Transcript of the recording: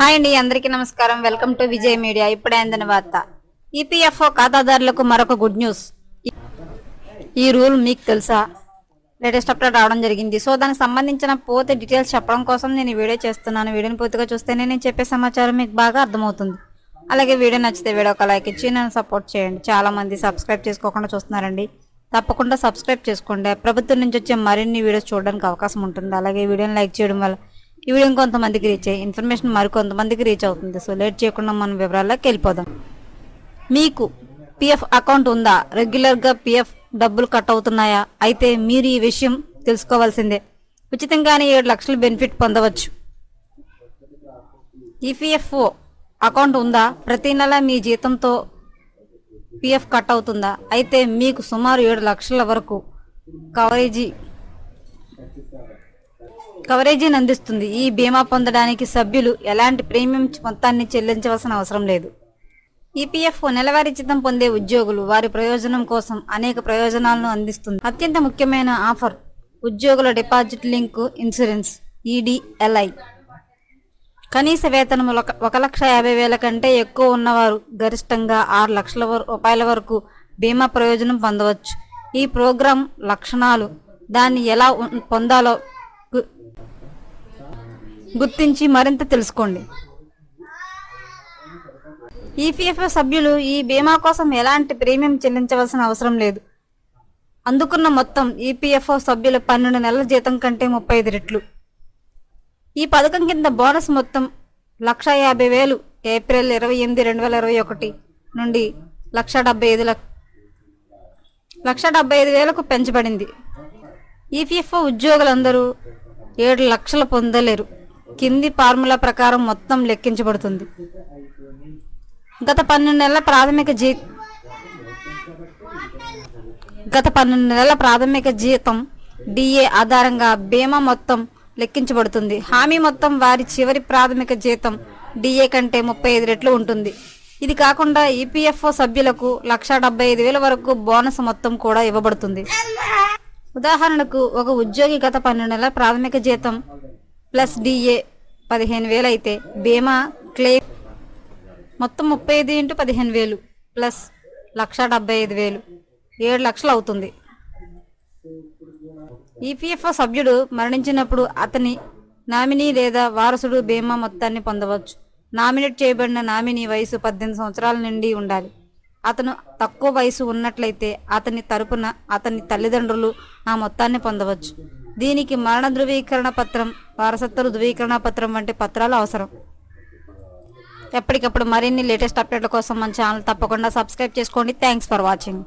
Hi అండి అందరికీ నమస్కారం. Welcome to Vijay media. ఇప్పుడే అందిన వార్త. ఈపీఎఫ్ఓ ఖాతాదారులకు మరొక గుడ్ న్యూస్. ఈ రూల్ మీకు తెలుసా? లేటెస్ట్ అప్డేట్ రావడం జరిగింది. సో దానికి సంబంధించిన పూర్తి డీటెయిల్స్ చెప్పడం కోసం నేను వీడియో చేస్తున్నాను. వీడియోని పూర్తిగా చూస్తేనే నేను చెప్పే సమాచారం మీకు బాగా అర్థమవుతుంది. అలాగే వీడియో నచ్చితే వీడియో ఒక లైక్ ఇచ్చి నన్ను సపోర్ట్ చేయండి. చాలామంది సబ్స్క్రైబ్ చేసుకోకుండా చూస్తున్నారండి. తప్పకుండా సబ్స్క్రైబ్ చేసుకోండి. ప్రభుత్వం నుంచి వచ్చే మరిన్ని వీడియోస్ చూడడానికి అవకాశం ఉంటుంది. అలాగే వీడియోని లైక్ చేయడం వల్ల ఈ వీడియో కొంతమందికి రీచ్ అయ్యి ఇన్ఫర్మేషన్ మరికొంతమందికి రీచ్ అవుతుంది. సో లేట్ చేయకుండా మనం వివరాల్లోకి వెళ్ళిపోదాం. మీకు పిఎఫ్ అకౌంట్ ఉందా? రెగ్యులర్గా పిఎఫ్ డబ్బులు కట్ అవుతున్నాయా? అయితే మీరు ఈ విషయం తెలుసుకోవాల్సిందే. ఉచితంగానే ఏడు లక్షల బెనిఫిట్ పొందవచ్చు. ఈపీఎఫ్ఓ అకౌంట్ ఉందా? ప్రతి నెల మీ జీతంతో పిఎఫ్ కట్ అవుతుందా? అయితే మీకు సుమారు ఏడు లక్షల వరకు కవరేజీ కవరేజీని అందిస్తుంది ఈ బీమా పొందడానికి సభ్యులు ఎలాంటి ప్రీమియం మొత్తాన్ని చెల్లించవలసిన అవసరం లేదు. ఈపీఎఫ్ నెలవారీ జీతం పొందే ఉద్యోగులు వారి ప్రయోజనం కోసం అనేక ప్రయోజనాలను అందిస్తుంది. అత్యంత ముఖ్యమైన ఆఫర్ ఉద్యోగుల డిపాజిట్ లింక్ ఇన్సూరెన్స్ ఈడిఎల్ఐ. కనీస వేతనం ఒక- ఒక లక్ష యాభై వేల కంటే ఎక్కువ ఉన్నవారు గరిష్టంగా ఆరు లక్షల రూపాయల వరకు బీమా ప్రయోజనం పొందవచ్చు. ఈ ప్రోగ్రాం లక్షణాలు దాన్ని ఎలా పొందాలో గుర్తించి మరింత తెలుసుకోండి. ఈపీఎఫ్ఓ సభ్యులు ఈ బీమా కోసం ఎలాంటి ప్రీమియం చెల్లించవలసిన అవసరం లేదు. అందుకున్న మొత్తం ఈపీఎఫ్ఓ సభ్యుల పన్నెండు నెలల జీతం కంటే ముప్పై ఐదు రెట్లు. ఈ పథకం కింద బోనస్ మొత్తం లక్ష యాభై వేలు ఏప్రిల్ ఇరవై ఎనిమిది రెండు వేల ఇరవై ఒకటి నుండి లక్ష డెబ్బై ఐదు లక్ష డెబ్బై ఐదు వేలకు పెంచబడింది. ఈపీఎఫ్ఓ ఉద్యోగులందరూ ఏడు లక్షలు పొందలేరు. కింది ఫార్ములా ప్రకారం మొత్తం లెక్కించబడుతుంది. గత పన్నెండు నెలల ప్రాథమిక జీ గత పన్నెండు నెలల ప్రాథమిక జీతం డిఏ ఆధారంగా బీమా మొత్తం లెక్కించబడుతుంది. హామీ మొత్తం వారి చివరి ప్రాథమిక జీతం డిఏ కంటే ముప్పై ఐదు రెట్లు ఉంటుంది. ఇది కాకుండా ఈపీఎఫ్ఓ సభ్యులకు లక్ష డెబ్బై ఐదు వేల వరకు బోనస్ మొత్తం కూడా ఇవ్వబడుతుంది. ఉదాహరణకు ఒక ఉద్యోగి గత పన్నెండు నెలల ప్రాథమిక జీతం ప్లస్ డిఏ పదిహేను వేలు అయితే బీమా క్లెయిమ్ మొత్తం ముప్పై ఐదు ఇంటూ పదిహేను వేలు ప్లస్ లక్ష డెబ్బై ఐదు వేలు ఏడు లక్షలు అవుతుంది. ఈపీఎఫ్ఓ సభ్యుడు మరణించినప్పుడు అతని నామినీ లేదా వారసుడు బీమా మొత్తాన్ని పొందవచ్చు. నామినేట్ చేయబడిన నామినీ వయసు పద్దెనిమిది సంవత్సరాల నుండి ఉండాలి. అతను తక్కువ వయసు ఉన్నట్లయితే అతని తరపున అతని తల్లిదండ్రులు ఆ మొత్తాన్ని పొందవచ్చు. దీనికి మరణ ధృవీకరణ పత్రం వారసత్వ ధృవీకరణ పత్రం వంటి పత్రాలు అవసరం. ఎప్పటికప్పుడు మరిన్ని లేటెస్ట్ అప్డేట్ల కోసం మన ఛానల్ తప్పకుండా సబ్స్క్రైబ్ చేసుకోండి. Thanks for watching.